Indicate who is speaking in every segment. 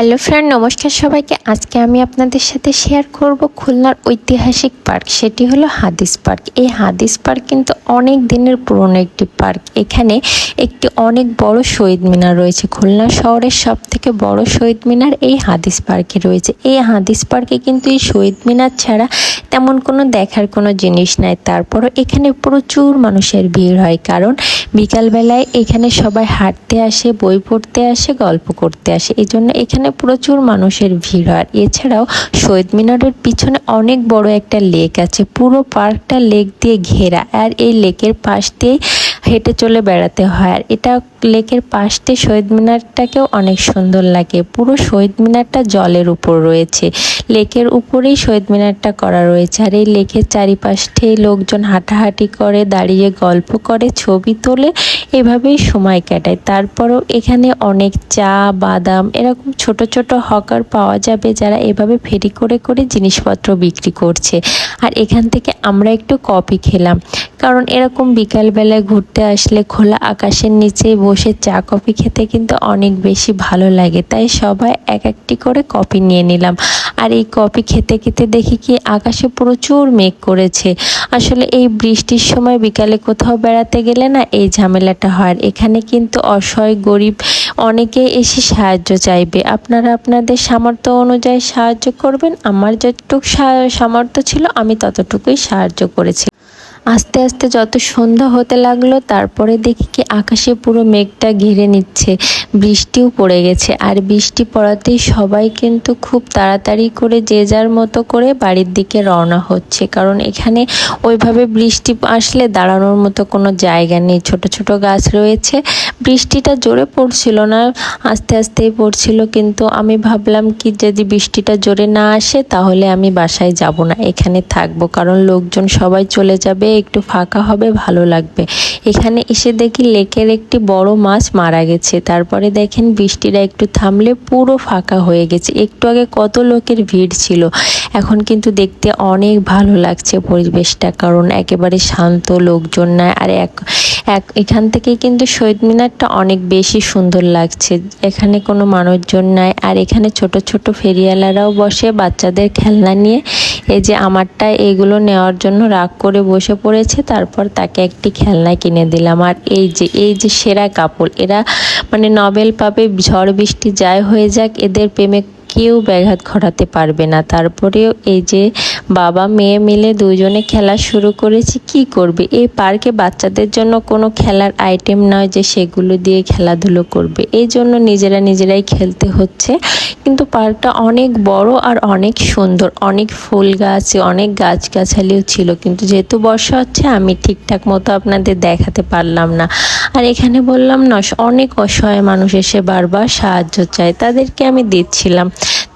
Speaker 1: Hello friend নমস্কার সবাইকে। আজকে আমি আপনাদের সাথে শেয়ার করব খুলনার ঐতিহাসিক পার্ক সেটি হলো হাদিস পার্ক এই হাদিস পার্ক কিন্তু অনেক দিনের পুরনো একটি পার্ক এখানে একটি অনেক বড় শহীদ মিনার রয়েছে। খুলনা শহরের সব থেকে বড় শহীদ মিনার এই হাদিস পার্কে রয়েছে। এই হাদিস পার্কে কিন্তু এই শহীদ মিনার ছাড়া তেমন কোনো দেখার কোনো জিনিস নাই। তারপরও এখানে প্রচুর মানুষের ভিড় হয়। কারণ বিকালবেলায় এখানে সবাই হাঁটতে আসে, বই পড়তে আসে, গল্প করতে আসে। এই জন্য এখানে প্রচুর মানুষের ভিড় হয়। এছাড়াও শহীদ মিনারের পিছনে অনেক বড় একটা লেক আছে। পুরো পার্কটা লেক দিয়ে ঘেরা। আর এই লেকের পাশ দিয়ে হেঁটে চলে বেড়াতে হয়। আর এটা লেকের পাশ দিয়ে শহীদ মিনারটাকেও অনেক সুন্দর লাগে। পুরো শহীদ মিনারটা জলের উপর রয়েছে। লেকের উপরেই শহীদ মিনারটা করা রয়েছে। আর এই লেকের চারিপাশে লোকজন হাঁটাহাঁটি করে, দাঁড়িয়ে গল্প করে, ছবি তোলে, এভাবেই সময় কাটায়। তারপরও এখানে অনেক চা, বাদাম, এরকম ছোট ছোট হকার পাওয়া যাবে যারা এভাবে ফেরি করে করে জিনিসপত্র বিক্রি করছে। আর এখান থেকে আমরা একটু কফি খেলাম। কারণ এরকম বিকালবেলায় ঘুরতে আসলে খোলা আকাশের নিচে বসে চা, কফি খেতে কিন্তু অনেক বেশি ভালো লাগে। তাই সবাই এক একটি করে কফি নিয়ে নিলাম। আর এই কফি খেতে খেতে দেখি কি আকাশে প্রচুর মেঘ করেছে। আসলে এই বৃষ্টির সময় বিকালে কোথাও বেড়াতে গেলে না এই ঝামেলাটা হয়। এখানে কিন্তু অসহায়, গরিব অনেকে এসে সাহায্য চাইবে। আপনারা আপনাদের সামর্থ্য অনুযায়ী সাহায্য করবেন। আমার যতটুকু সামর্থ্য ছিল আমি ততটুকুই সাহায্য করেছি আস্তে আস্তে যত সন্ধ্যা হতে লাগল, তারপরে দেখি কি আকাশে পুরো মেঘটা ঘিরে নিচ্ছে, বৃষ্টিও পড়ে গেছে। আর বৃষ্টি পড়াতেই সবাই কিন্তু খুব তাড়াতাড়ি করে যে যার মতো করে বাড়ির দিকে রওনা হচ্ছে। কারণ এখানে ওইভাবে বৃষ্টি আসলে দাঁড়ানোর মতো কোনো জায়গা নেই। ছোট ছোট গাছ রয়েছে। বৃষ্টিটা জোরে পড়ছিল না, আস্তে আস্তেই পড়ছিল। কিন্তু আমি ভাবলাম কি, যদি বৃষ্টিটা জোরে না আসে, তাহলে আমি বাসায় যাব না, এখানে থাকব। কারণ লোকজন সবাই চলে যাবে একটু ফাঁকা হবে, ভালো লাগবে। এখানে এসে দেখি লেকের একটি বড় মাছ মারা গেছে। তারপরে দেখেন বৃষ্টিটা একটু থামলে পুরো ফাঁকা হয়ে গেছে। একটু আগে কত লোকের ভিড় ছিল। এখন কিন্তু দেখতে অনেক ভালো লাগছে পরিবেশটা, কারণ একেবারে শান্ত লোকজন নাই। আর এক এক, এখান থেকে কিন্তু শহীদ মিনারটা অনেক বেশি সুন্দর লাগছে। এখানে কোনো মানুষজন নাই। আর এখানে ছোট ছোট ফেরিওয়ালারাও বসে বাচ্চাদের খেলনা নিয়ে এই যে আমারটা এগুলো নেওয়ার জন্য রাগ করে বসে পড়েছে, তারপর তাকে একটি খেলনা কিনে দিলাম। আর এই যে এই যে সেরা কাপড় এরা মানে নবেল পাবে, ঝড় বৃষ্টি যাই হয়ে যাক, এদের প্রেমে কেউ ব্যাঘাত ঘটাতে পারবে না। তারপরেও এই যে বাবা মেয়ে মিলে দুজনে খেলা শুরু করেছে, কি করবে? এই পার্কে বাচ্চাদের জন্য কোনো খেলার আইটেম নয় যে সেগুলো দিয়ে খেলাধুলো করবে। এই জন্য নিজেরা নিজেরাই খেলতে হচ্ছে। কিন্তু পার্কটা অনেক বড় আর অনেক সুন্দর। অনেক ফুল গাছ, অনেক গাছগাছালিও ছিল। কিন্তু যেহেতু বর্ষা হচ্ছে, আমি ঠিকঠাক মতো আপনাদের দেখাতে পারলাম না। আর এখানে বললাম না অনেক অসহায় মানুষ এসে বারবার সাহায্য চায়। তাদেরকে আমি দিচ্ছিলাম।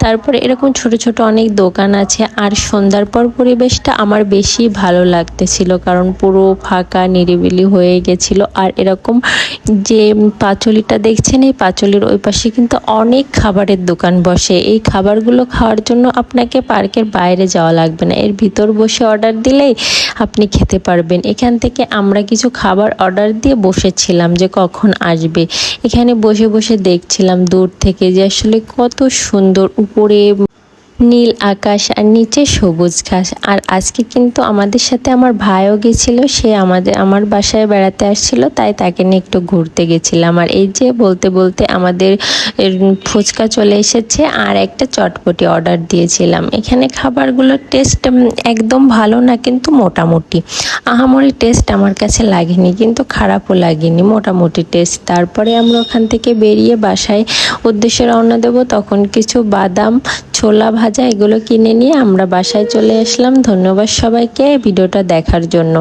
Speaker 1: তারপরে এরকম ছোট ছোট অনেক দোকান আছে আর সন্ধ্যার পর পরিবেশটা আমার বেশি ভালো লাগতেছিল কারণ পুরো ফাঁকা নিরিবিলি হয়ে গেছিল। আর এরকম যে পাঁচলিটা দেখছেন, এই পাঁচলির ওই পাশে কিন্তু অনেক খাবারের দোকান বসে। এই খাবারগুলো খাওয়ার জন্য আপনাকে পার্কের বাইরে যাওয়া লাগবে না। এর ভিতর বসে অর্ডার দিলেই আপনি খেতে পারবেন। এখান থেকে আমরা কিছু খাবার অর্ডার দিয়ে বসেছিলাম যে কখন আসবে। এখানে বসে বসে দেখছিলাম দূর থেকে যে আসলে কত সুন্দর উপরে নীল আকাশ আর নিচে সবুজ ঘাস। আর আজকে কিন্তু আমাদের সাথে আমার ভাইও গেছিল, সে আমাদের, আমার বাসায় বেড়াতে আসছিল, তাই তাকে নিয়ে একটু ঘুরতে গেছিলাম। আর এই যে বলতে বলতে আমাদের ফুচকা চলে এসেছে, আর একটা চটপটি অর্ডার দিয়েছিলাম। এখানে খাবারগুলোর টেস্ট একদম ভালো না, কিন্তু মোটামুটি। আহামরি টেস্ট আমার কাছে লাগেনি, কিন্তু খারাপও লাগেনি, মোটামুটি টেস্ট। তারপরে আমরা ওখান থেকে বেরিয়ে বাসায় উদ্দেশ্যে রওনা দেবো, তখন কিছু বাদাম ছোলা ভাজা এগুলো কিনে নিয়ে আমরা বাসায় চলে আসলাম। ধন্যবাদ সবাইকে ভিডিওটা দেখার জন্য।